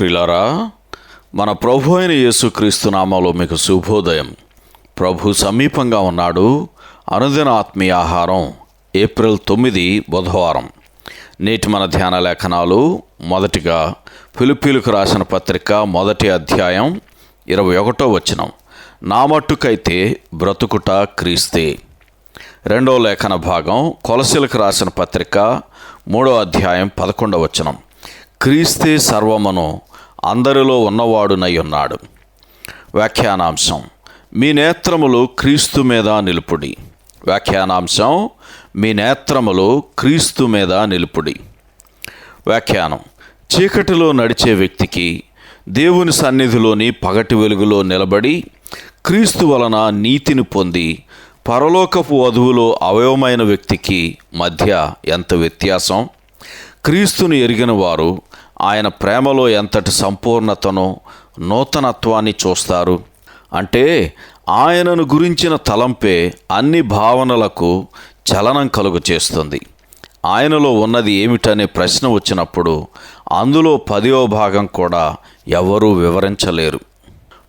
ప్రిలారా మన ప్రభు అయిన యేసుక్రీస్తు నామాలో మీకు శుభోదయం. ప్రభు సమీపంగా ఉన్నాడు. అనుదిన ఆత్మీయ ఆహారం ఏప్రిల్ తొమ్మిది బుధవారం. నేటి మన ధ్యాన లేఖనాలు మొదటిగా ఫిలిపీలకు రాసిన పత్రిక మొదటి అధ్యాయం ఇరవై ఒకటో వచనం. నా మట్టుకైతే బ్రతుకుట క్రీస్తే. రెండో లేఖన భాగం కొలసీలకు రాసిన పత్రిక మూడో అధ్యాయం పదకొండవ వచనం. క్రీస్తే సర్వమును అందరిలో ఉన్నవాడునై ఉన్నాడు. వ్యాఖ్యానాంశం మీ నేత్రములు క్రీస్తు మీద నిలుపుడి. వ్యాఖ్యానాంశం మీ నేత్రములు క్రీస్తు మీద నిలుపుడి. వ్యాఖ్యానం చీకటిలో నడిచే వ్యక్తికి దేవుని సన్నిధిలోని పగటి వెలుగులో నిలబడి క్రీస్తు వలన నీతిని పొంది పరలోకపు వధువులో అవయవమైన వ్యక్తికి మధ్య ఎంత వ్యత్యాసం? క్రీస్తుని ఎరిగిన వారు ఆయన ప్రేమలో ఎంతటి సంపూర్ణతను నూతనత్వాన్ని చూస్తారు? అంటే ఆయనను గురించిన తలంపే అన్ని భావనలకు చలనం కలుగు చేస్తుంది ఆయనలో ఉన్నది ఏమిటనే ప్రశ్న వచ్చినప్పుడు అందులో పదివ భాగం కూడా ఎవరూ వివరించలేరు.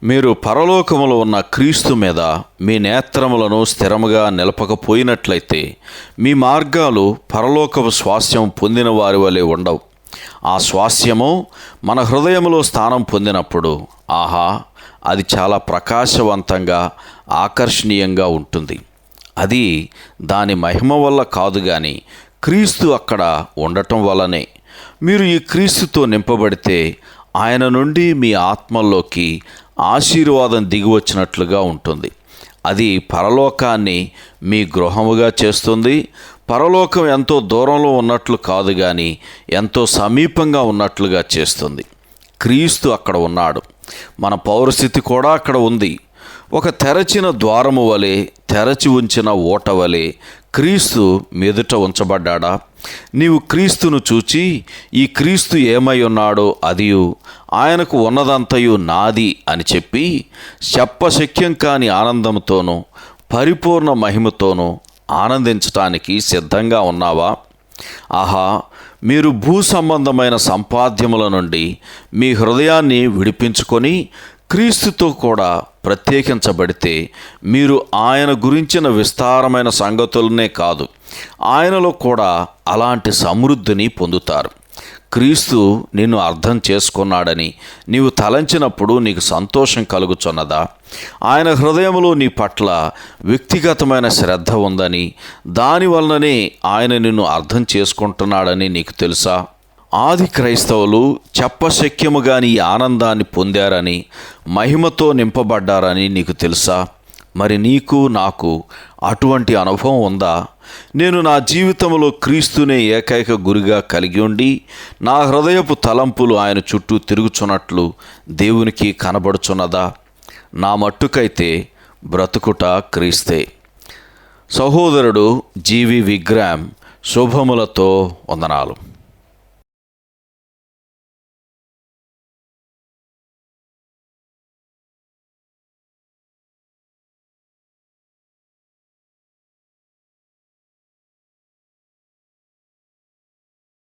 మీరు పరలోకములో ఉన్న క్రీస్తు మీద మీ నేత్రములను స్థిరముగా నిలపకపోయినట్లయితే మీ మార్గాలు పరలోకపు స్వాస్థ్యం పొందిన వారి వలె ఉండవు. ఆ స్వాస్థ్యము మన హృదయములో స్థానం పొందినప్పుడు ఆహా అది చాలా ప్రకాశవంతంగా ఆకర్షణీయంగా ఉంటుంది. అది దాని మహిమ వల్ల కాదు కానీ క్రీస్తు అక్కడ ఉండటం వల్లనే మీరు ఈ క్రీస్తుతో నింపబడితే ఆయన నుండి మీ ఆత్మల్లోకి ఆశీర్వాదం దిగివచ్చినట్లుగా ఉంటుంది. అది పరలోకాన్ని మీ గృహముగా చేస్తుంది. పరలోకం ఎంతో దూరంలో ఉన్నట్లు కాదు కానీ ఎంతో సమీపంగా ఉన్నట్లుగా చేస్తుంది. క్రీస్తు అక్కడ ఉన్నాడు. మన పౌరస్థితి కూడా అక్కడ ఉంది. ఒక తెరచిన ద్వారము వలె తెరచి ఉంచిన ఓట వలె క్రీస్తు మెదుట ఉంచబడ్డాడా? నీవు క్రీస్తును చూచి ఈ క్రీస్తు ఏమై ఉన్నాడో అదియు ఆయనకు ఉన్నదంతయు నాది అని చెప్పి చెప్పశక్యం కాని ఆనందంతోనూ పరిపూర్ణ మహిమతోనూ ఆనందించటానికి సిద్ధంగా ఉన్నావా? ఆహా మీరు భూ సంబంధమైన సంపాద్యముల నుండి మీ హృదయాన్ని విడిపించుకొని క్రీస్తుతో కూడా ప్రత్యేకించబడితే మీరు ఆయన గురించిన విస్తారమైన సంగతులనే కాదు ఆయనలో కూడా అలాంటి సమృద్ధిని పొందుతారు. క్రీస్తు నిన్ను అర్థం చేసుకున్నాడని నీవు తలంచినప్పుడు నీకు సంతోషం కలుగుచున్నదా? ఆయన హృదయంలో నీ పట్ల వ్యక్తిగతమైన శ్రద్ధ ఉందని దానివల్లనే ఆయన నిన్ను అర్థం చేసుకుంటున్నాడని నీకు తెలుసా? ఆది క్రైస్తవులు చెప్పశక్యముగాని ఆనందాన్ని పొందారని మహిమతో నింపబడ్డారని నీకు తెలుసా? మరి నీకు నాకు అటువంటి అనుభవం ఉందా? నేను నా జీవితంలో క్రీస్తునే ఏకైక గురిగా కలిగి ఉండి నా హృదయపు తలంపులు ఆయన చుట్టూ తిరుగుచున్నట్లు దేవునికి కనబడుచున్నదా? నా మట్టుకైతే బ్రతుకుట క్రీస్తే. సహోదరుడు జీవి విగ్రహం శుభములతో వందనాలు.